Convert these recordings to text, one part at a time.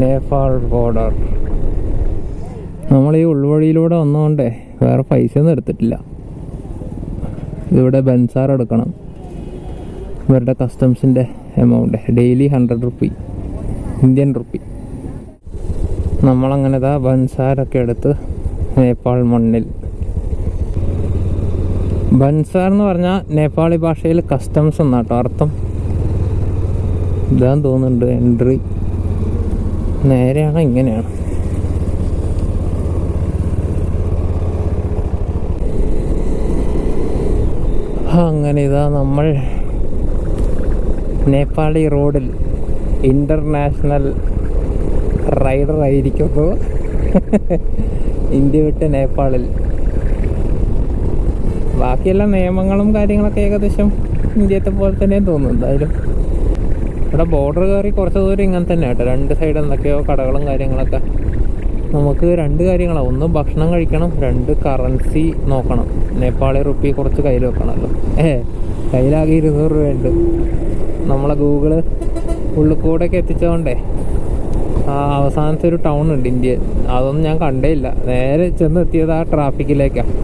Nepal border നമ്മൾ ഈ ഉൾവഴിയിലൂടെ വന്നുകൊണ്ടേ വേറെ പൈസ ഒന്നും എടുത്തിട്ടില്ല. ഇവിടെ ബെൻസാർ എടുക്കണം. ഇവരുടെ കസ്റ്റംസിന്റെ amount daily hundred rupee Indian rupee നമ്മളങ്ങനെ ഇതാ ബൻസാരൊക്കെ എടുത്ത് നേപ്പാൾ മണ്ണിൽ. ബൻസാർ എന്ന് പറഞ്ഞാൽ നേപ്പാളി ഭാഷയിൽ കസ്റ്റംസ് എന്നാട്ടോ അർത്ഥം. ഇതാന്ന് തോന്നുന്നുണ്ട് എൻട്രി നേരെയാണ് ഇങ്ങനെയാണ്. അങ്ങനെ ഇതാ നമ്മൾ നേപ്പാളി റോഡിൽ ഇന്റർനാഷണൽ റൈഡർ ആയിരിക്കുമ്പോൾ ഇന്ത്യ വിട്ട് നേപ്പാളിൽ. ബാക്കിയെല്ലാം നിയമങ്ങളും കാര്യങ്ങളൊക്കെ ഏകദേശം ഇന്ത്യത്തെ പോലെ തന്നെ തോന്നുന്നു. എന്തായാലും ഇവിടെ ബോർഡർ കയറി കുറച്ച് ദൂരം ഇങ്ങനെ തന്നെ കേട്ടോ. രണ്ട് സൈഡ് എന്തൊക്കെയോ കടകളും കാര്യങ്ങളൊക്കെ. നമുക്ക് രണ്ട് കാര്യങ്ങളാണ് ഒന്ന് ഭക്ഷണം കഴിക്കണം രണ്ട് കറൻസി നോക്കണം. നേപ്പാളി റുപ്പി കുറച്ച് കയ്യിൽ വെക്കണമല്ലോ. ഏ കയ്യിലാകെ ഇരുന്നൂറ് രൂപയുണ്ട് നമ്മളെ ഗൂഗിൾ ഉള്ളിക്കൂടെയൊക്കെ എത്തിച്ചതുകൊണ്ടേ ആ അവസാനത്തെ ഒരു ടൗൺ ഉണ്ട് ഇന്ത്യ. അതൊന്നും ഞാൻ കണ്ടേയില്ല നേരെ ചെന്ന് എത്തിയത് ആ ട്രാഫിക്കിലേക്കാണ്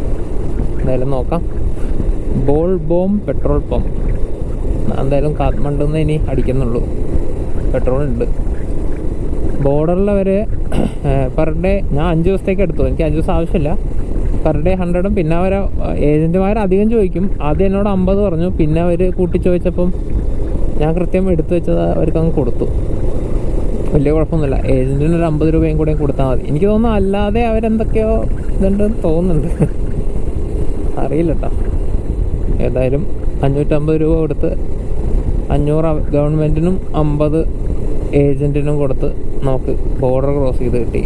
എന്തായാലും നോക്കാം. ബോൾ ബോം പെട്രോൾ പമ്പ് എന്തായാലും കാത്മണ്ഡുന്ന് ഇനി അടിക്കുന്നുള്ളൂ. പെട്രോൾ ഉണ്ട് ബോർഡറിൽ പെർ ഡേ ഞാൻ അഞ്ച് ദിവസത്തേക്ക് എടുത്തു. എനിക്ക് അഞ്ച് ദിവസം ആവശ്യമില്ല. പെർ ഡേ ഹൺഡ്രഡും പിന്നെ അവർ ഏജന്റുമാർ അധികം ചോദിക്കും. ആദ്യം എന്നോട് അമ്പത് പറഞ്ഞു. പിന്നെ അവർ കൂട്ടി ചോദിച്ചപ്പം ഞാൻ കൃത്യം എടുത്തു വെച്ചത് അവർക്ക് അങ്ങ് കൊടുത്തു. വലിയ കുഴപ്പമൊന്നുമില്ല. ഏജന്റിന് ഒരു അമ്പത് രൂപയും കൂടെ കൊടുത്താൽ മതി. എനിക്ക് തോന്നുന്നു അല്ലാതെ അവരെന്തൊക്കെയോ ഇതുണ്ടെന്ന് തോന്നുന്നുണ്ട്. അറിയില്ല കേട്ടോ ഏതായാലും അഞ്ഞൂറ്റമ്പത് രൂപ കൊടുത്ത് അഞ്ഞൂറ് ഗവൺമെന്റിനും അമ്പത് ഏജന്റിനും കൊടുത്ത് നമുക്ക് ബോർഡർ ക്രോസ് ചെയ്ത് കിട്ടി.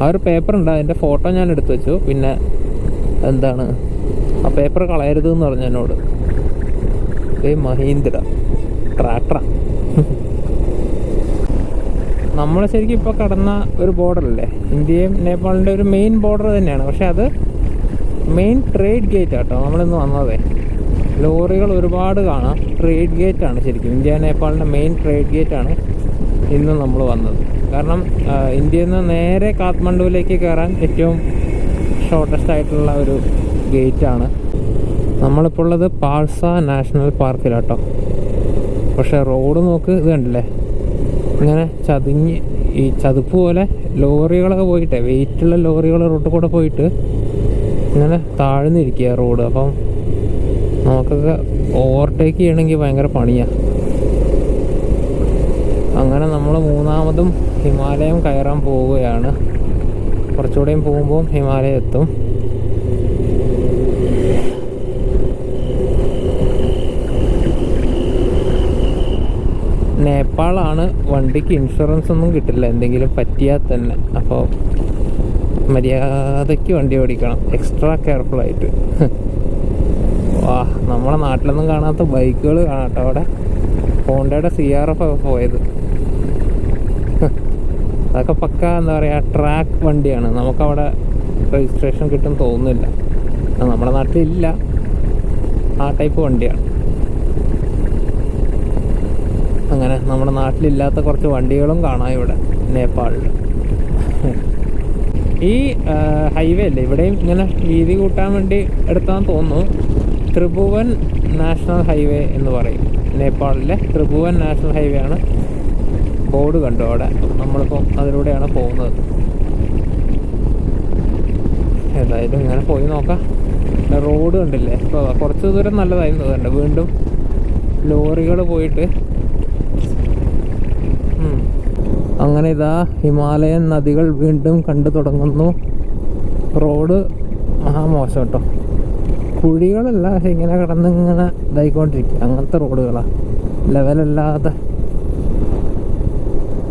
ആ ഒരു പേപ്പർ ഉണ്ട്. അതിന്റെ ഫോട്ടോ ഞാൻ എടുത്തു വെച്ചു. പിന്നെ എന്താണ്? ആ പേപ്പർ കളയരുത് എന്ന് പറഞ്ഞു എന്നോട്. ഏ മഹീന്ദ്ര ട്രാക്ടറ നമ്മൾ ശരിക്കും ഇപ്പോൾ കടന്ന ഒരു ബോർഡറല്ലേ ഇന്ത്യയും നേപ്പാളിന്റെ ഒരു മെയിൻ ബോർഡർ തന്നെയാണ്. പക്ഷേ അത് മെയിൻ ട്രേഡ് ഗേറ്റ് ആട്ടോ നമ്മളിന്ന് വന്നതേ ലോറികൾ ഒരുപാട് കാണാം. ട്രേഡ് ഗേറ്റ് ആണ് ശരിക്കും. ഇന്ത്യ നേപ്പാളിന്റെ മെയിൻ ട്രേഡ് ഗേറ്റ് ആണ് ഇന്ന് നമ്മൾ വന്നത്. കാരണം ഇന്ത്യയിൽ നിന്ന് നേരെ കാത്മണ്ഡുവിലേക്ക് കയറാൻ ഏറ്റവും ഷോർട്ടസ്റ്റ് ആയിട്ടുള്ള ഒരു ഗേറ്റാണ് നമ്മളിപ്പോൾ ഉള്ളത് പാഴ്സ നാഷണൽ പാർക്കിലാട്ടോ പക്ഷേ റോഡ് നോക്ക് ഇത് കണ്ടില്ലേ? ഇങ്ങനെ ചതിഞ്ഞ് ഈ ചതുപ്പ് പോലെ ലോറികളൊക്കെ പോയിട്ടേ. വെയിറ്റുള്ള ലോറികൾ റോഡിൽ കൂടെ പോയിട്ട് ഇങ്ങനെ താഴ്ന്നിരിക്കുക റോഡ് അപ്പം നമുക്കൊക്കെ ഓവർടേക്ക് ചെയ്യണമെങ്കിൽ ഭയങ്കര പണിയാണ് അങ്ങനെ നമ്മൾ മൂന്നാമതും ഹിമാലയം കയറാൻ പോവുകയാണ്. കുറച്ചുകൂടെയും പോകുമ്പോൾ ഹിമാലയം എത്തും. നേപ്പാളാണ് വണ്ടിക്ക് ഇൻഷുറൻസ് ഒന്നും കിട്ടില്ല. എന്തെങ്കിലും പറ്റിയാൽ തന്നെ. അപ്പോൾ മര്യാദയ്ക്ക് വണ്ടി ഓടിക്കണം. എക്സ്ട്രാ കെയർഫുൾ ആയിട്ട്. വാ നമ്മളെ നാട്ടിലൊന്നും കാണാത്ത ബൈക്കുകൾ കാണാട്ടോ അവിടെ. ഹോണ്ടയുടെ സി ആർ എഫ് ഒക്കെ പോയത്. അതൊക്കെ പക്ക എന്താ പറയുക ട്രാക്ക് വണ്ടിയാണ്. നമുക്കവിടെ രജിസ്ട്രേഷൻ കിട്ടും തോന്നുന്നില്ല. നമ്മുടെ നാട്ടിലില്ല. ആ ടൈപ്പ് വണ്ടിയാണ്. അങ്ങനെ നമ്മുടെ നാട്ടിലില്ലാത്ത കുറച്ച് വണ്ടികളും കാണാം ഇവിടെ നേപ്പാളിൽ ഈ ഹൈവേ അല്ലേ? ഇവിടെയും ഇങ്ങനെ വീതി കൂട്ടാൻ വേണ്ടി എടുത്താന്ന് തോന്നുന്നു. ത്രിഭുവൻ നാഷണൽ ഹൈവേ എന്ന് പറയും. നേപ്പാളിലെ ത്രിഭുവൻ നാഷണൽ ഹൈവേ ആണ്. ബോർഡ് കണ്ടു അവിടെ. നമ്മളിപ്പോൾ അതിലൂടെയാണ് പോകുന്നത്. ഏതായാലും ഇങ്ങനെ പോയി നോക്കാം. റോഡ് കണ്ടില്ലേ? ഇപ്പോൾ കുറച്ച് ദൂരം നല്ലതായിരുന്നു കണ്ട്. വീണ്ടും ലോറികൾ പോയിട്ട്. അങ്ങനെ ഇതാ ഹിമാലയൻ നദികൾ വീണ്ടും കണ്ടു തുടങ്ങുന്നു. റോഡ് മഹാമോശം കേട്ടോ. കുഴികളല്ല പക്ഷെ ഇങ്ങനെ കിടന്ന് ഇങ്ങനെ ഇതായിക്കൊണ്ടിരിക്കുക. അങ്ങനത്തെ റോഡുകളാണ് ലെവലല്ലാതെ.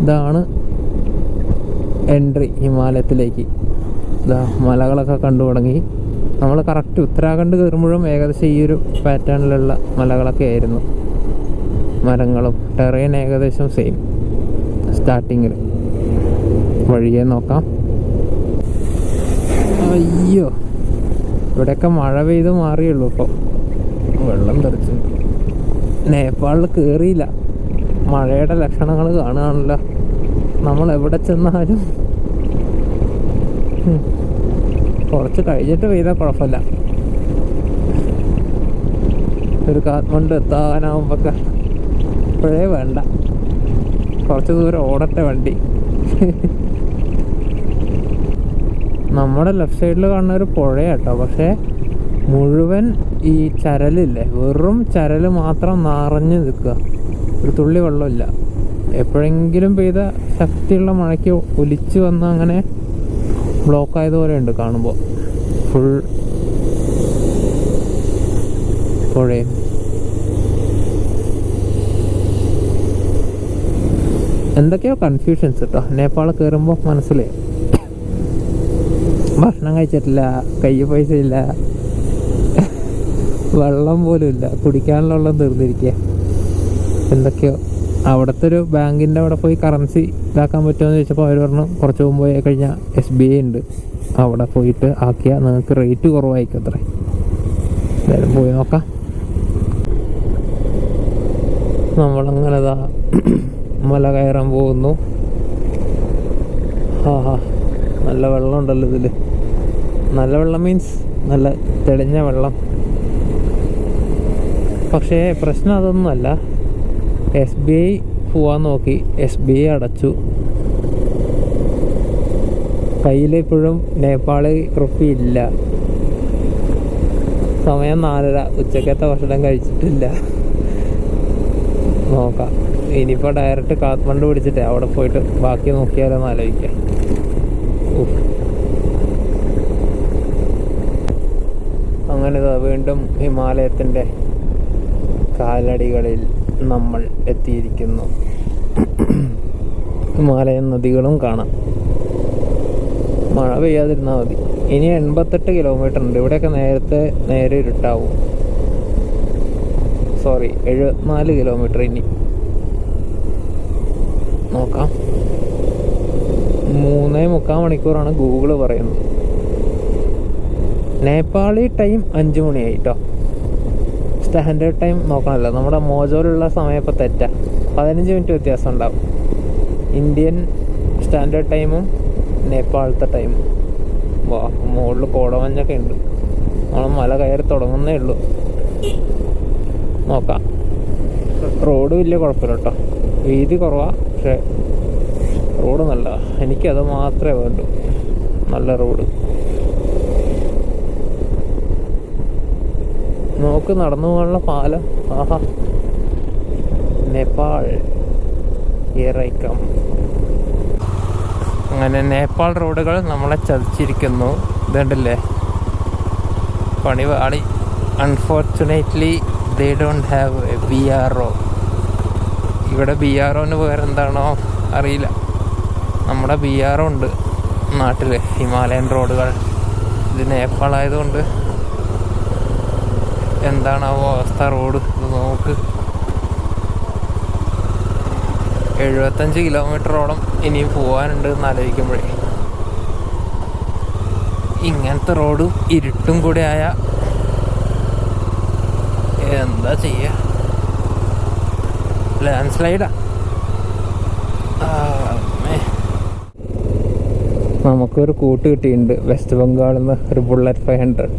ഇതാണ് എൻട്രി ഹിമാലയത്തിലേക്ക്. ഇതാ മലകളൊക്കെ കണ്ടു തുടങ്ങി. നമ്മൾ കറക്റ്റ് ഉത്തരാഖണ്ഡ് കയറുമ്പോഴും ഏകദേശം ഈ ഒരു പാറ്റേണിലുള്ള മലകളൊക്കെ ആയിരുന്നു. മരങ്ങളും ടെറൈൻ ഏകദേശം സെയിം സ്റ്റാർട്ടിങ്ങിൽ വഴിയെ നോക്കാം. അയ്യോ. ഇവിടെയൊക്കെ മഴ പെയ്ത് മാറിയുള്ളൂ ഇപ്പോൾ വെള്ളം തെറിച്ചു നേപ്പാളിൽ കയറിയില്ല മഴയുടെ ലക്ഷണങ്ങൾ കാണുകയാണല്ലോ. നമ്മൾ എവിടെ ചെന്നാലും. കുറച്ച് കഴിഞ്ഞിട്ട് പെയ്താൽ കുഴപ്പമില്ല. ഒരു കാത്മണ്ട് എത്താനാവുമ്പൊക്കെ. ഇപ്പോഴേ വേണ്ട. കുറച്ച് ദൂരം ഓടട്ടെ വണ്ടി. നമ്മുടെ ലെഫ്റ്റ് സൈഡിൽ കാണുന്ന ഒരു പുഴയാട്ടോ. പക്ഷേ മുഴുവൻ ഈ ചരലില്ലേ? വെറും ചരൽ മാത്രം നിറഞ്ഞു നിൽക്കുക. ഒരു തുള്ളി വെള്ളമില്ല. എപ്പോഴെങ്കിലും പെയ്ത ശക്തിയുള്ള മഴയ്ക്ക് ഒലിച്ചു വന്ന് അങ്ങനെ ബ്ലോക്ക് ആയതുപോലെ ഉണ്ട് കാണുമ്പോൾ ഫുൾ പുഴയും. എന്തൊക്കെയോ കൺഫ്യൂഷൻസ് കേട്ടോ നേപ്പാൾ കയറുമ്പോൾ മനസ്സിലായി ഭക്ഷണം കഴിച്ചിട്ടില്ല കൈ പൈസ ഇല്ല വെള്ളം പോലും ഇല്ല കുടിക്കാനുള്ള തീർന്നിരിക്കുക എന്തൊക്കെയോ. അവിടുത്തെ ഒരു ബാങ്കിന്റെ അവിടെ പോയി കറൻസി ഇതാക്കാൻ പറ്റുമെന്ന് ചോദിച്ചപ്പോൾ അവർ പറഞ്ഞു കുറച്ച് മുമ്പ് പോയി കഴിഞ്ഞാൽ എസ് ബി ഐ ഉണ്ട്. അവിടെ പോയിട്ട് ആക്കിയാൽ നിങ്ങൾക്ക് റേറ്റ് കുറവായിരിക്കും അത്ര. എന്തായാലും പോയി നോക്കാം. നമ്മളങ്ങനെ മല കയറാൻ പോകുന്നു. നല്ല വെള്ളം ഉണ്ടല്ലോ ഇതിൽ നല്ല വെള്ളം മീൻസ് നല്ല തെളിഞ്ഞ വെള്ളം. പക്ഷേ പ്രശ്നം അതൊന്നുമല്ല. എസ് ബി ഐ പോവാൻ നോക്കി. എസ് ബി ഐ അടച്ചു. കയ്യിൽ ഇപ്പോഴും നേപ്പാളി റുപ്പി ഇല്ല. സമയം നാലര. ഉച്ചക്കത്തെ ഭക്ഷണം കഴിച്ചിട്ടില്ല. നോക്കാം. ഇനിയിപ്പോൾ ഡയറക്റ്റ് കാത്മണ്ഡ് പിടിച്ചിട്ട് അവിടെ പോയിട്ട് ബാക്കി നോക്കിയാലോ ആലോചിക്കാം. അങ്ങനെ വീണ്ടും ഹിമാലയത്തിന്റെ കാലടികളിൽ നമ്മൾ എത്തിയിരിക്കുന്നു. ഹിമാലയൻ നദികളും കാണാം. മഴ പെയ്യാതിരുന്നാൽ മതി. ഇനി എൺപത്തെട്ട് കിലോമീറ്റർ ഉണ്ട്. ഇവിടെയൊക്കെ നേരത്തെ നേരെ ഇരുട്ടാവും. സോറി എഴുപത്തിനാല് കിലോമീറ്റർ ഇനി. നോക്കാം. മൂന്നേ മുക്കാൽ മണിക്കൂറാണ് ഗൂഗിൾ പറയുന്നത്. നേപ്പാളി ടൈം അഞ്ച് മണിയായി കേട്ടോ സ്റ്റാൻഡേർഡ് ടൈം നോക്കണമല്ലോ. നമ്മുടെ മോജോയിലുള്ള സമയം ഇപ്പോൾ തെറ്റാ. പതിനഞ്ച് മിനിറ്റ് വ്യത്യാസം ഉണ്ടാവും. ഇന്ത്യൻ സ്റ്റാൻഡേർഡ് ടൈമും നേപ്പാളത്തെ ടൈമും. വാ മുകളിൽ കോടമഞ്ഞൊക്കെ ഉണ്ട്. നമ്മൾ മല കയറി തുടങ്ങുന്നേ ഉള്ളൂ. നോക്കാം. റോഡ് വലിയ കുഴപ്പമില്ല കേട്ടോ. വീതി കുറവാണ് പക്ഷെ റോഡ് നല്ലതാണ് എനിക്കത് മാത്രമേ വേണ്ടൂ. നല്ല റോഡ്. നോക്ക് നടന്നു പോകാനുള്ള പാലം. ആഹാ. നേപ്പാൾ. ഇറൈക്കം അങ്ങനെ നേപ്പാൾ റോഡുകൾ നമ്മളെ ചതിച്ചിരിക്കുന്നു. ഇതുണ്ടല്ലേ? പണി പാളി unfortunately they don't have B R O ഇവിടെ ബി ആർ ഒന് പകരം എന്താണോ അറിയില്ല. നമ്മുടെ ബി ആർ ഉണ്ട് നാട്ടിൽ ഹിമാലയൻ റോഡുകൾ. ഇത് നേപ്പാൾ ആയതുകൊണ്ട് എന്താണാവോ അവസ്ഥ റോഡ് നോക്ക്. എഴുപത്തഞ്ച് കിലോമീറ്ററോളം ഇനിയും പോകാനുണ്ട് എന്ന് ആലോചിക്കുമ്പോഴേ. ഇങ്ങനത്തെ റോഡും ഇരുട്ടും കൂടെ ആയ എന്താ ചെയ്യ? ലാൻഡ് സ്ലൈഡാ. നമുക്കൊരു കൂട്ട് കിട്ടിയിട്ടുണ്ട്. വെസ്റ്റ് ബംഗാളിൽ നിന്ന് ഒരു ബുള്ളറ്റ് ഫൈവ് ഹൺഡ്രഡ്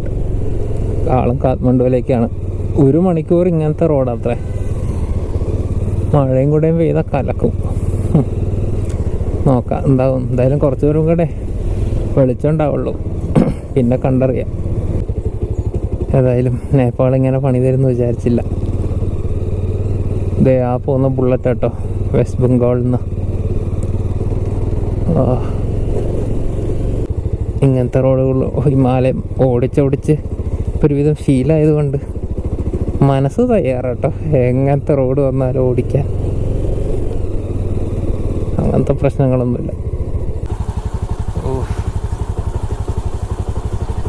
ആളും കാത്മണ്ഡുവിലേക്കാണ് ഒരു മണിക്കൂർ ഇങ്ങനത്തെ റോഡാത്രേ മഴയും കൂടെയും പെയ്ത കലക്കും. നോക്കാം എന്താവും. എന്തായാലും കുറച്ച് ദൂരം കൂടെ വെളിച്ചം ഉണ്ടാവുള്ളൂ. പിന്നെ കണ്ടറിയാം. ഏതായാലും നേപ്പാൾ ഇങ്ങനെ പണി തരുമെന്ന് വിചാരിച്ചില്ല. ദേ ആ പോകുന്ന ബുള്ളറ്റ് കേട്ടോ വെസ്റ്റ് ബംഗാളിൽ നിന്ന്. ഇങ്ങനത്തെ റോഡുകൾ ഹിമാലയം ഓടിച്ചോടിച്ച് ഒരുവിധം ശീലമായതുകൊണ്ട് മനസ്സ് തയ്യാറാട്ടോ. എങ്ങനത്തെ റോഡ് വന്നാലും ഓടിക്കാൻ. അങ്ങനത്തെ പ്രശ്നങ്ങളൊന്നുമില്ല.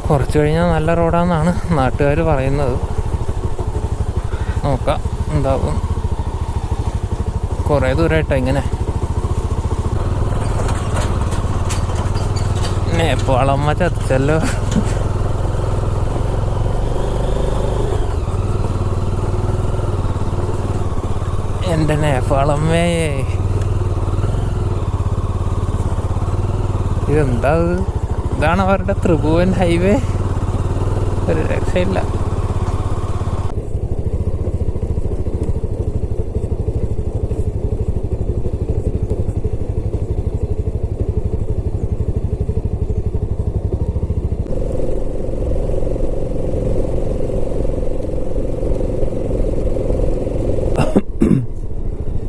കുറച്ച് കഴിഞ്ഞാൽ നല്ല റോഡാണെന്നാണ് നാട്ടുകാർ പറയുന്നത്. നോക്കാം എന്താവും. കുറേ ദൂരമായിട്ടാ ഇങ്ങനെ. നേപ്പാളമ്മ ചത്തല്ലോ. എന്റെ നേപ്പാളമ്മേ ഇതെന്താ ഇതാണ് അവരുടെ ത്രിഭുവൻ ഹൈവേ. ഒരു രക്ഷയില്ല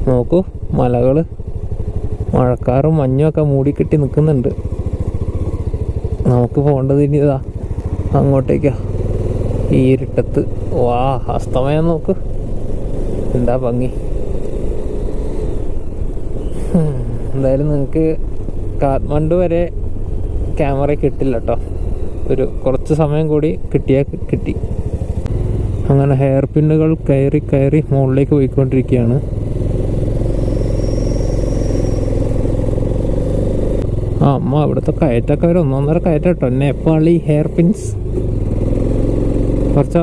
നോക്കൂ മലകൾ മഴക്കാറും മഞ്ഞും ഒക്കെ മൂടിക്കെട്ടി നിൽക്കുന്നുണ്ട് നമുക്ക് പോകേണ്ടത് ഇനി ഇതാ അങ്ങോട്ടേക്കാ. ഈ ഇരുട്ടത്ത്. വാ അസ്തമയം നോക്ക്. എന്താ ഭംഗി? എന്തായാലും നിങ്ങൾക്ക് കാത്മണ്ഡു വരെ ക്യാമറ കിട്ടില്ല കേട്ടോ ഒരു കുറച്ച് സമയം കൂടി കിട്ടിയാൽ കിട്ടി. അങ്ങനെ ഹെയർ പിന്നുകൾ കയറി കയറി മുകളിലേക്ക് പോയിക്കൊണ്ടിരിക്കുകയാണ്. ആ അമ്മ ഇവിടുത്തെ കയറ്റൊക്കെ ഒരു ഒന്നൊന്നര കയറ്റം കേട്ടോ. നേപ്പാളി ഹെയർ പിൻസ് കുറച്ച്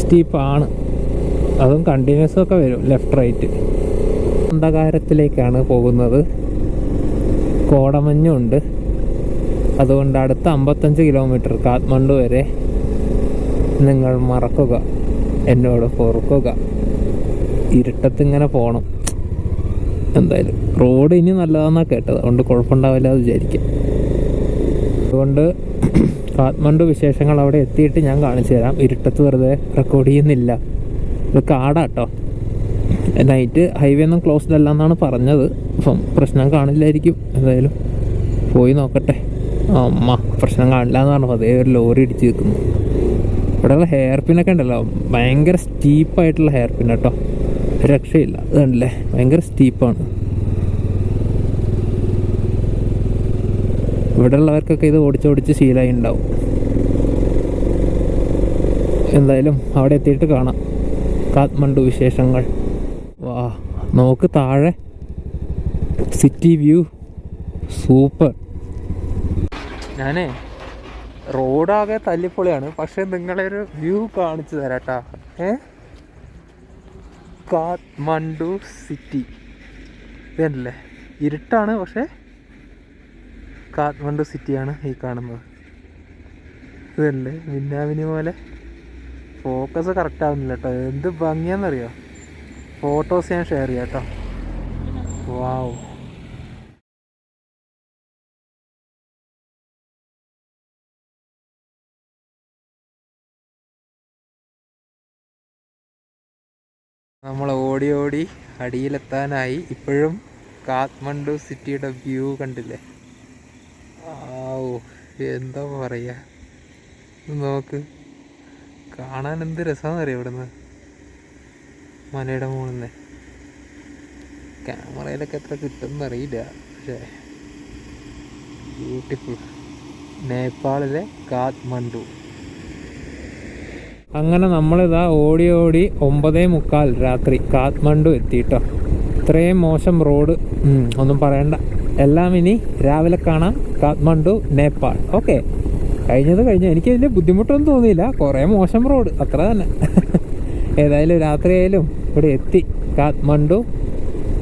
സ്റ്റീപ്പാണ് അതും കണ്ടിന്യൂസ് ഒക്കെ വരും ലെഫ്റ്റ് റൈറ്റ് അന്ധകാരത്തിലേക്കാണ് പോകുന്നത്. കോടമഞ്ഞുണ്ട് അതുകൊണ്ട് അടുത്ത അമ്പത്തഞ്ച് കിലോമീറ്റർ കാത്മണ്ഡു വരെ നിങ്ങൾ മറക്കുക എന്നോട് പൊറുക്കുക. ഇരുട്ടത്തിങ്ങനെ പോകണം എന്തായാലും. റോഡ് ഇനി നല്ലതാണെന്നാണ് കേട്ടത്. അതുകൊണ്ട് കുഴപ്പമുണ്ടാവില്ല എന്ന് വിചാരിക്കാം. അതുകൊണ്ട് കാത്മണ്ഡു വിശേഷങ്ങൾ അവിടെ എത്തിയിട്ട് ഞാൻ കാണിച്ചു തരാം. ഇരുട്ടത്ത് വെറുതെ റെക്കോർഡ് ചെയ്യുന്നില്ല. ഇത് കാടാട്ടോ. നൈറ്റ് ഹൈവേ ഒന്നും ക്ലോസ്ഡ് അല്ല എന്നാണ് പറഞ്ഞത്. അപ്പം പ്രശ്നം കാണില്ലായിരിക്കും. എന്തായാലും പോയി നോക്കട്ടെ. അമ്മ പ്രശ്നം കാണില്ല എന്ന് പറഞ്ഞപ്പോൾ അതേ ഒരു ലോറി ഇടിച്ച് നിൽക്കുന്നു. ഇവിടെയുള്ള ഹെയർ പിന്നൊക്കെ ഉണ്ടല്ലോ. ഭയങ്കര സ്റ്റീപ്പായിട്ടുള്ള ഹെയർ പിൻ കേട്ടോ. രക്ഷയില്ല. അതാണല്ലേ ഭയങ്കര സ്റ്റീപ്പാണ് ഇവിടെ ഉള്ളവർക്കൊക്കെ ഇത് ഓടിച്ചോടിച്ച് ശീലമായി ഉണ്ടാവും. എന്തായാലും അവിടെ എത്തിയിട്ട് കാണാം. കാത്മണ്ഡു വിശേഷങ്ങൾ. വാ നോക്ക് താഴെ സിറ്റി വ്യൂ. സൂപ്പർ. ഞാനേ റോഡാകെ തല്ലിപ്പൊളിയാണ്. പക്ഷെ നിങ്ങളെ ഒരു വ്യൂ കാണിച്ചു തരാട്ടാ. ഏ? കാത്മണ്ഡു സിറ്റി. ഇതല്ലേ? ഇരുട്ടാണ് പക്ഷേ കാത്മണ്ഡു സിറ്റിയാണ് ഈ കാണുന്നത്. ഇതല്ലേ? മിന്നാമിനി പോലെ ഫോക്കസ് കറക്റ്റ് ആവുന്നില്ല കേട്ടോ എന്ത് ഭംഗിയാന്നറിയോ? ഫോട്ടോസ് ഞാൻ ഷെയർ ചെയ്യാം കേട്ടോ വാവ് നമ്മൾ ഓടി ഓടി അടിയിലെത്താനായി ഇപ്പോഴും കാത്മണ്ഡു സിറ്റിയുടെ വ്യൂ കണ്ടില്ലേ? ഓ എന്താ പറയാ? ഇത് നോക്ക്. കാണാൻ എന്ത് രസമാണെന്നറിയാം ഇവിടുന്ന്? മലയുടെ മുകളിൽ നിന്ന് ക്യാമറയിലൊക്കെ എത്ര കിട്ടുമെന്ന് അറിയില്ല പക്ഷേ. ബ്യൂട്ടിഫുൾ. നേപ്പാളിലെ കാത്മണ്ഡു അങ്ങനെ നമ്മളിതാ ഓടി ഓടി ഒമ്പതേ മുക്കാൽ രാത്രി കാത്മണ്ഡു എത്തിയിട്ടോ ഇത്രയും മോശം റോഡ് ഒന്നും പറയണ്ട. എല്ലാം ഇനി രാവിലെ കാണാം. കാത്മണ്ഡു നേപ്പാൾ. ഓക്കെ. കഴിഞ്ഞത് കഴിഞ്ഞു. എനിക്ക് വലിയ ബുദ്ധിമുട്ടൊന്നും തോന്നിയില്ല. കുറേ മോശം റോഡ്. അത്ര തന്നെ. ഏതായാലും രാത്രിയായാലും ഇവിടെ എത്തി. കാത്മണ്ഡു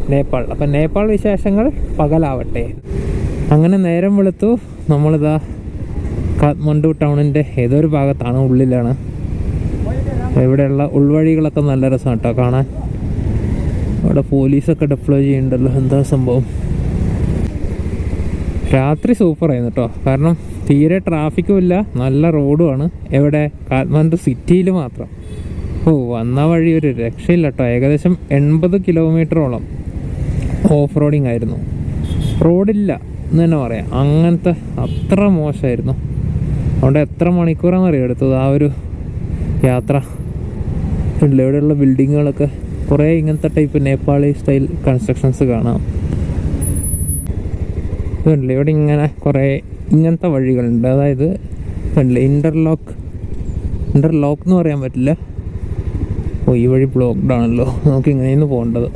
നേപ്പാൾ. അപ്പം നേപ്പാൾ വിശേഷങ്ങൾ പകലാവട്ടെ. അങ്ങനെ നേരം വെളുത്തു. നമ്മളിതാ കാത്മണ്ഡു ടൗണിന്റെ ഏതൊരു ഭാഗത്താണ് ഉള്ളിലാണ്. ഇവിടെയുള്ള ഉൾവഴികളൊക്കെ നല്ല രസമാണ് കേട്ടോ കാണാൻ. അവിടെ പോലീസൊക്കെ ഡിപ്ലോയ് ചെയ്യുന്നുണ്ടല്ലോ എന്താ സംഭവം? രാത്രി സൂപ്പർ സൂപ്പറായിരുന്നു കേട്ടോ കാരണം തീരെ ട്രാഫിക്കും ഇല്ല. നല്ല റോഡുമാണ് എവിടെ? കാത്മാൻഡു സിറ്റിയിൽ മാത്രം. ഓ വന്ന വഴി ഒരു രക്ഷയില്ല കേട്ടോ ഏകദേശം എൺപത് കിലോമീറ്ററോളം ഓഫ് റോഡിങ് ആയിരുന്നു. റോഡില്ല എന്ന് തന്നെ പറയാം. അങ്ങനത്തെ അത്ര മോശമായിരുന്നു അതുകൊണ്ട് എത്ര മണിക്കൂറാണെന്നറിയോ എടുത്തത് ആ ഒരു യാത്ര? ഉണ്ട് ഇവിടെയുള്ള ബിൽഡിങ്ങുകളൊക്കെ കുറേ ഇങ്ങനത്തെ ടൈപ്പ് നേപ്പാളി സ്റ്റൈൽ കൺസ്ട്രക്ഷൻസ് കാണാം. ഇതുണ്ടല്ലോ. ഇവിടെ ഇങ്ങനെ കുറേ ഇങ്ങനത്തെ വഴികളുണ്ട്. അതായത് ഇതുണ്ടല്ലേ ഇന്റർലോക്ക് ഇന്റർലോക്ക് എന്ന് പറയാൻ പറ്റില്ല. ഓ ഈ വഴി ബ്ലോക്ക്ഡ് ആണല്ലോ. നമുക്ക് ഇങ്ങനെയൊന്ന് പോകേണ്ടത്.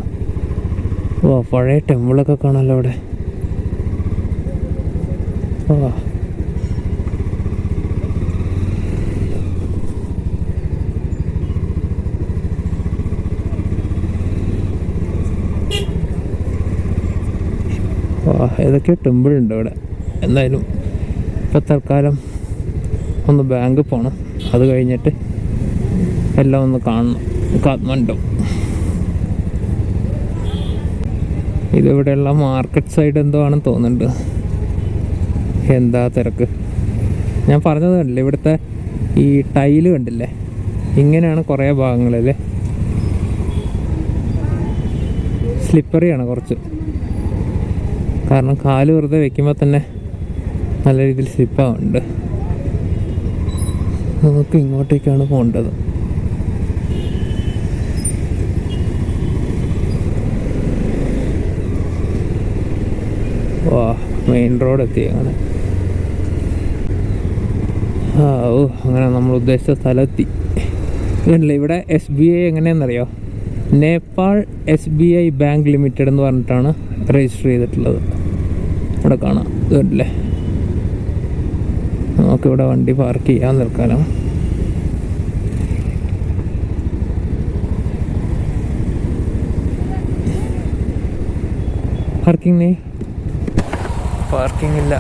ഓ പഴയ ടെമ്പിളൊക്കെ കാണാമല്ലോ അവിടെ. ആ. ഏതൊക്കെയോ ടെമ്പിൾ ഉണ്ട് ഇവിടെ. എന്തായാലും ഇപ്പോൾ തൽക്കാലം ഒന്ന് ബാങ്ക് പോകണം അത് കഴിഞ്ഞിട്ട് എല്ലാം ഒന്ന് കാണണം. കാത്മണ്ഡു ഇതിവിടെയുള്ള മാർക്കറ്റ് സൈഡ് എന്തോ ആണെന്ന് തോന്നുന്നുണ്ട്? എന്താ തിരക്ക്? ഞാൻ പറഞ്ഞത് കണ്ടില്ലേ ഇവിടുത്തെ ഈ ടൈൽ കണ്ടില്ലേ? ഇങ്ങനെയാണ് കുറേ ഭാഗങ്ങളിൽ സ്ലിപ്പറിയാണ് കുറച്ച്. കാരണം കാൽ വെറുതെ വെക്കുമ്പോൾ തന്നെ നല്ല രീതിയിൽ സ്ലിപ്പാവുന്നുണ്ട് നമുക്ക് ഇങ്ങോട്ടേക്കാണ് പോകേണ്ടത് വാ മെയിൻ റോഡ് എത്തി അങ്ങനെ. ആ ഓ അങ്ങനെ നമ്മൾ ഉദ്ദേശിച്ച സ്ഥലമെത്തി. ഇല്ല ഇവിടെ S B I എങ്ങനെയാണെന്നറിയോ? Nepal S B I bank limited എന്ന് പറഞ്ഞിട്ടാണ് രജിസ്റ്റർ ചെയ്തിട്ടുള്ളത്. ഇവിടെ കാണാം. ഇതല്ലേ നമുക്കിവിടെ വണ്ടി പാർക്ക് ചെയ്യാൻ നിൽക്കാനോ പാർക്കിംഗ് നീ? പാർക്കിംഗ് ഇല്ല.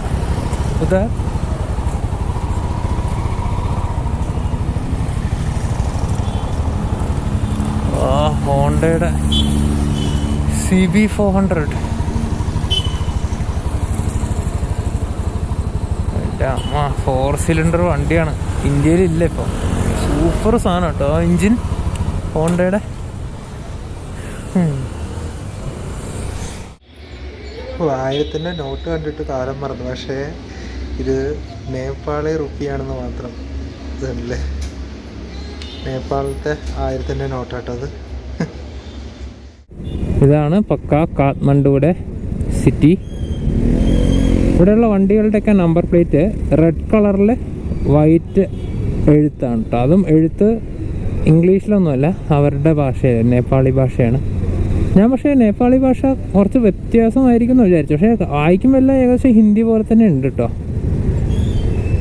ആ ഹോണ്ടയുടെ സി ബി ഫോർ ഹൺഡ്രഡ് അമ്മ ഫോർ സിലിണ്ടർ വണ്ടിയാണ്. ഇന്ത്യയിൽ ഇല്ല ഇപ്പോൾ സൂപ്പർ സാധനം കേട്ടോ. ആ എഞ്ചിൻ ഹോണ്ടയുടെ? ആയിരത്തിന്റെ നോട്ട് കണ്ടിട്ട് കാലം മറന്നു. പക്ഷേ ഇത് നേപ്പാളി റുപ്പിയാണെന്ന് മാത്രം. ഇതല്ലേ നേപ്പാളത്തെ ആയിരത്തിന്റെ നോട്ടാട്ടോ കേട്ടത് ഇതാണ് പക്ക കാത്മണ്ഡുവിടെ സിറ്റി ഇവിടെയുള്ള വണ്ടികളുടെയൊക്കെ നമ്പർ പ്ലേറ്റ് റെഡ് കളറിൽ വൈറ്റ് എഴുത്താണ് കേട്ടോ അതും എഴുത്ത് ഇംഗ്ലീഷിലൊന്നുമല്ല അവരുടെ ഭാഷയാണ് നേപ്പാളി ഭാഷയാണ്. ഞാൻ പക്ഷേ നേപ്പാളി ഭാഷ കുറച്ച് വ്യത്യാസമായിരിക്കും എന്ന് വിചാരിച്ചു. പക്ഷേ വായിക്കുമ്പോൾ എല്ലാം ഏകദേശം ഹിന്ദി പോലെ തന്നെ ഉണ്ട് കേട്ടോ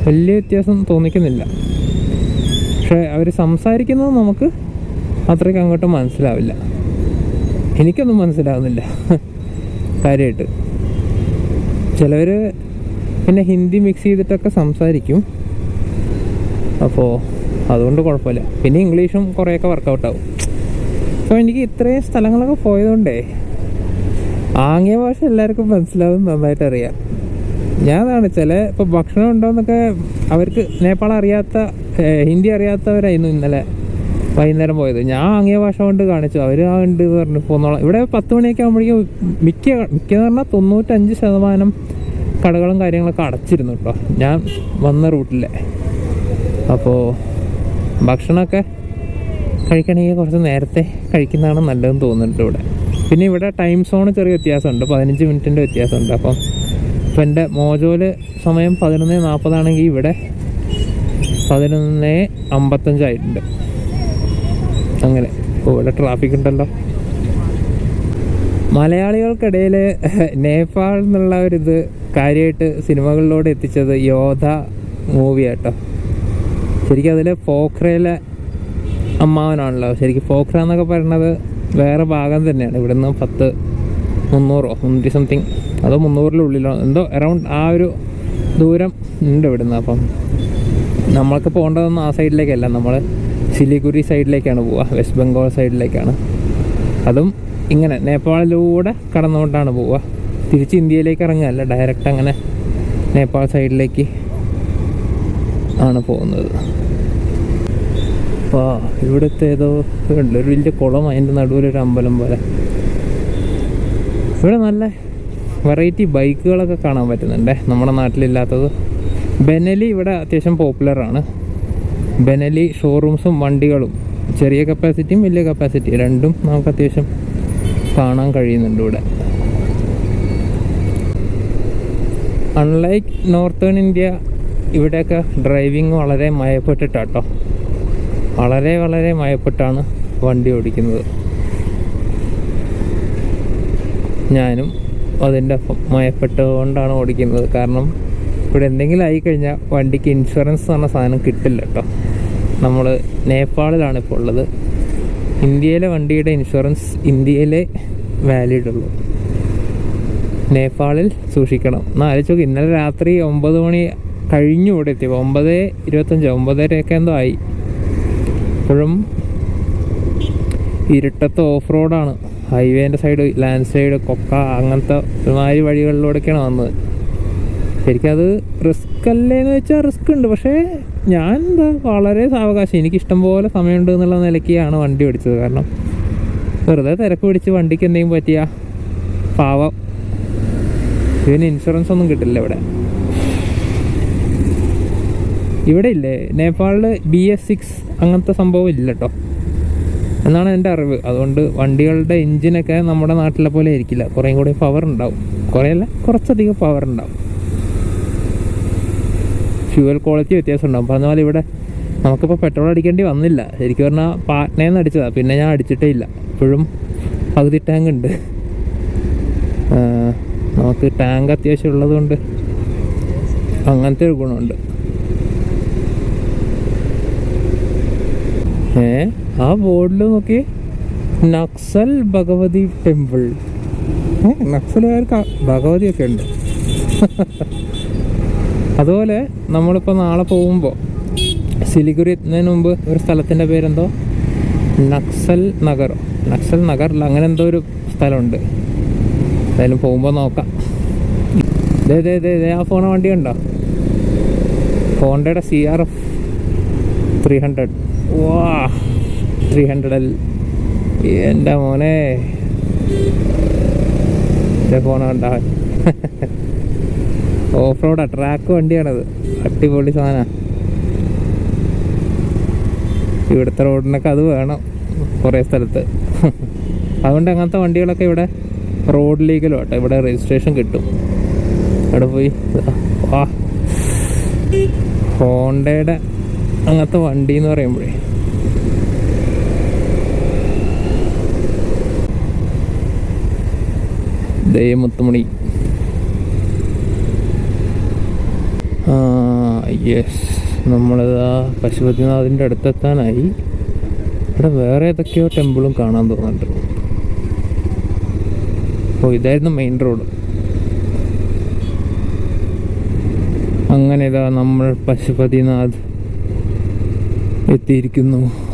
വലിയ വ്യത്യാസം തോന്നിക്കുന്നില്ല. പക്ഷേ അവർ സംസാരിക്കുന്നത് നമുക്ക് അത്രയ്ക്ക് അങ്ങോട്ട് മനസ്സിലാവില്ല. എനിക്കൊന്നും മനസ്സിലാവുന്നില്ല. കാര്യമായിട്ട് ചിലവർ പിന്നെ ഹിന്ദി മിക്സ് ചെയ്തിട്ടൊക്കെ സംസാരിക്കും. അപ്പോൾ അതുകൊണ്ട് കുഴപ്പമില്ല. പിന്നെ ഇംഗ്ലീഷും കുറേയൊക്കെ വർക്കൗട്ട് അപ്പോൾ എനിക്ക് ഇത്രയും സ്ഥലങ്ങളൊക്കെ പോയതുകൊണ്ടേ ആംഗ്യ ഭാഷ എല്ലാവർക്കും മനസ്സിലാവും നന്നായിട്ട് അറിയാം. ഞാനതാണ് ചില ഇപ്പോൾ ഭക്ഷണം ഉണ്ടോയെന്നൊക്കെ അവർക്ക് നേപ്പാൾ അറിയാത്ത ഹിന്ദി അറിയാത്തവരായിരുന്നു ഇന്നലെ. വൈകുന്നേരം പോയത്. ഞാൻ ആംഗ്യ ഭാഷ കൊണ്ട് കാണിച്ചു. അവർ ആ ഉണ്ട് പറഞ്ഞു പോന്നോളാം. ഇവിടെ പത്ത് മണിയൊക്കെ ആകുമ്പോഴേക്കും മിക്ക മിക്ക എന്ന് പറഞ്ഞാൽ തൊണ്ണൂറ്റഞ്ച് ശതമാനം കടകളും കാര്യങ്ങളൊക്കെ അടച്ചിരുന്നു കേട്ടോ ഞാൻ വന്ന റൂട്ടിലെ. അപ്പോൾ ഭക്ഷണമൊക്കെ കഴിക്കണമെങ്കിൽ കുറച്ച് നേരത്തെ കഴിക്കുന്നതാണ് നല്ലതെന്ന് തോന്നുന്നുണ്ട് ഇവിടെ. പിന്നെ ഇവിടെ ടൈം സോൺ ചെറിയ വ്യത്യാസമുണ്ട്. പതിനഞ്ച് മിനിറ്റിന്റെ വ്യത്യാസമുണ്ട്. അപ്പം ഇപ്പം എന്റെ മോജോയിൽ സമയം പതിനൊന്ന് നാൽപ്പതാണെങ്കിൽ ഇവിടെ പതിനൊന്ന് അമ്പത്തഞ്ചായിട്ടുണ്ട് അങ്ങനെ. ഇവിടെ ട്രാഫിക് ഉണ്ടല്ലോ. മലയാളികൾക്കിടയിൽ നേപ്പാൾ എന്നുള്ള ഒരിത് കാര്യമായിട്ട് സിനിമകളിലൂടെ എത്തിച്ചത് യോധ മൂവി ആട്ടോ. ശരിക്കും അതിൽ പോഖ്രയിലെ അമ്മാവനാണല്ലോ. ശരിക്കും പോഖ്ര എന്നൊക്കെ പറയുന്നത് വേറെ ഭാഗം തന്നെയാണ്. ഇവിടെ നിന്ന് പത്ത് മുന്നൂറോ മുന്നൂറ്റി സംതിങ് അതോ മുന്നൂറിനുള്ളിലോ എന്തോ അറൗണ്ട് ആ ഒരു ദൂരം ഉണ്ട് ഇവിടുന്ന്. അപ്പം നമ്മൾക്ക് പോകേണ്ടതൊന്നും ആ സൈഡിലേക്കല്ല നമ്മൾ സിലിഗുരി സൈഡിലേക്കാണ് പോവുക. വെസ്റ്റ് ബംഗാൾ സൈഡിലേക്കാണ്. അതും ഇങ്ങനെ നേപ്പാളിലൂടെ കടന്നുകൊണ്ടാണ് പോവുക. തിരിച്ച് ഇന്ത്യയിലേക്ക് ഇറങ്ങുകയല്ല ഡയറക്റ്റ് അങ്ങനെ നേപ്പാൾ സൈഡിലേക്ക് ആണ് പോകുന്നത്. അപ്പോൾ ഇവിടുത്തെ ഏതോ ഉണ്ട് ഒരു വലിയ കുളം അതിന്റെ നടുവിലൊരു അമ്പലം പോലെ. ഇവിടെ നല്ല വെറൈറ്റി ബൈക്കുകളൊക്കെ കാണാൻ പറ്റുന്നുണ്ട് നമ്മുടെ നാട്ടിലില്ലാത്തത്. ബെനലി ഇവിടെ അത്യാവശ്യം പോപ്പുലറാണ് ബെനലി ഷോറൂംസും വണ്ടികളും. ചെറിയ കപ്പാസിറ്റിയും വലിയ കപ്പാസിറ്റി രണ്ടും നമുക്ക് അത്യാവശ്യം കാണാൻ കഴിയുന്നുണ്ട് ഇവിടെ. അൺലൈക്ക് നോർത്തേൺ ഇന്ത്യ ഇവിടെയൊക്കെ ഡ്രൈവിംഗ് വളരെ മയപ്പെട്ടിട്ടാട്ടോ. വളരെ വളരെ മയപ്പെട്ടാണ് വണ്ടി ഓടിക്കുന്നത്. ഞാനും അതിന്റെ മയപ്പെട്ടുകൊണ്ടാണ് ഓടിക്കുന്നത്. കാരണം ഇവിടെ എന്തെങ്കിലും ആയിക്കഴിഞ്ഞാൽ വണ്ടിക്ക് ഇൻഷുറൻസ് എന്ന് പറഞ്ഞ സാധനം കിട്ടില്ല കേട്ടോ. നമ്മൾ നേപ്പാളിലാണ് ഇപ്പോൾ ഉള്ളത്. ഇന്ത്യയിലെ വണ്ടിയുടെ ഇൻഷുറൻസ് ഇന്ത്യയിലെ വാലിഡ് ഉള്ളൂ നേപ്പാളിൽ സൂക്ഷിക്കണം. എന്നാൽ ആലോചിച്ച് ഇന്നലെ രാത്രി ഒമ്പത് മണി കഴിഞ്ഞു ഇവിടെ എത്തിയപ്പോൾ ഒമ്പത് ഇരുപത്തഞ്ച് ഒമ്പതരയൊക്കെ എന്തോ ആയി. ഇപ്പോഴും ഇരുട്ടത്ത് ഓഫ് റോഡാണ് ഹൈവേന്റെ സൈഡ് ലാൻഡ് സൈഡ് കൊക്ക അങ്ങനത്തെ ഒരുമാതിരി വഴികളിലൂടെയൊക്കെയാണ് വന്നത്. ശരിക്കും അത് റിസ്ക് അല്ലേന്ന് വെച്ചാൽ റിസ്ക് ഉണ്ട്. പക്ഷേ ഞാൻ എന്താ വളരെ സാവകാശം. എനിക്കിഷ്ടം പോലെ സമയമുണ്ട് എന്നുള്ള നിലയ്ക്കാണ് വണ്ടി ഓടിച്ചത്. കാരണം വെറുതെ തിരക്ക് പിടിച്ച് വണ്ടിക്ക് എന്തെങ്കിലും പറ്റിയ പാവം. ഇതിന് ഇൻഷുറൻസ് ഒന്നും കിട്ടില്ല ഇവിടെ. ഇവിടെ ഇല്ലേ? നേപ്പാളിൽ ബി എസ് സിക്സ് അങ്ങനത്തെ സംഭവം ഇല്ല കേട്ടോ എന്നാണ് എന്റെ അറിവ്. അതുകൊണ്ട് വണ്ടികളുടെ എഞ്ചിനൊക്കെ നമ്മുടെ നാട്ടിലെ പോലെ ആയിരിക്കില്ല. കുറേയും കൂടി പവർ ഉണ്ടാവും. കുറേയല്ല കുറച്ചധികം പവർ ഉണ്ടാവും. ഫ്യൂവൽ ക്വാളിറ്റി വ്യത്യാസം ഉണ്ടാകും പറഞ്ഞ പോലെ ഇവിടെ നമുക്കിപ്പോൾ പെട്രോൾ അടിക്കേണ്ടി വന്നില്ല. ശരിക്കും പറഞ്ഞാൽ പാറ്റ്നയിൽ അടിച്ചതാണ് പിന്നെ ഞാൻ അടിച്ചിട്ടേ ഇല്ല. ഇപ്പോഴും പകുതി ടാങ്ക് ഉണ്ട്. നമുക്ക് ടാങ്ക് അത്യാവശ്യം ഉള്ളതുകൊണ്ട് അങ്ങനത്തെ ഒരു ഗുണമുണ്ട്. ഏ ആ ബോർഡിൽ നോക്കി. നക്സൽ ഭഗവതി ടെമ്പിൾ നക്സലുകാർക്ക് ഭഗവതിയൊക്കെ ഉണ്ട്. അതുപോലെ നമ്മളിപ്പോൾ നാളെ പോകുമ്പോൾ സിലിഗുരി എത്തുന്നതിന് മുമ്പ് ഒരു സ്ഥലത്തിന്റെ പേരെന്തോ? നക്സൽ നഗർ. നക്സൽ നഗറിൽ അങ്ങനെ എന്തോ ഒരു സ്ഥലമുണ്ട്. എന്തായാലും പോകുമ്പോൾ നോക്കാം. ദേ ദേ ദേ ദേ ആ ഫോണ് വണ്ടി ഉണ്ടോ ഹോണ്ടയുടെ C R F three hundred വാ ത്രീ ഹൺഡ്രഡ് എൽ എന്റെ മോനെ. ഇതേ പോണ കണ്ടാ ഓഫ് റോഡാ ട്രാക്ക് വണ്ടിയാണത്. അടിപൊളി സാധന. ഇവിടുത്തെ റോഡിനൊക്കെ അത് വേണം കുറേ സ്ഥലത്ത്. അതുകൊണ്ട് അങ്ങനത്തെ വണ്ടികളൊക്കെ ഇവിടെ റോഡ് ലീഗലും ആട്ടെ. ഇവിടെ രജിസ്ട്രേഷൻ കിട്ടും. അവിടെ പോയി ആ ഹോണ്ടയുടെ അങ്ങനത്തെ വണ്ടി എന്ന് പറയുമ്പോഴേ. ദേ മുത്തുമണി ആ യെസ് നമ്മളിതാ പശുപതിനാഥിന്റെ അടുത്തെത്താനായി. ഇവിടെ വേറെ ഏതൊക്കെയോ ടെമ്പിളും കാണാൻ തോന്നുന്നുണ്ട്. അപ്പോൾ ഇതായിരുന്നു മെയിൻ റോഡ്. അങ്ങനെ ഇതാ നമ്മൾ പശുപതിനാഥ് എത്തിയിരിക്കുന്നു.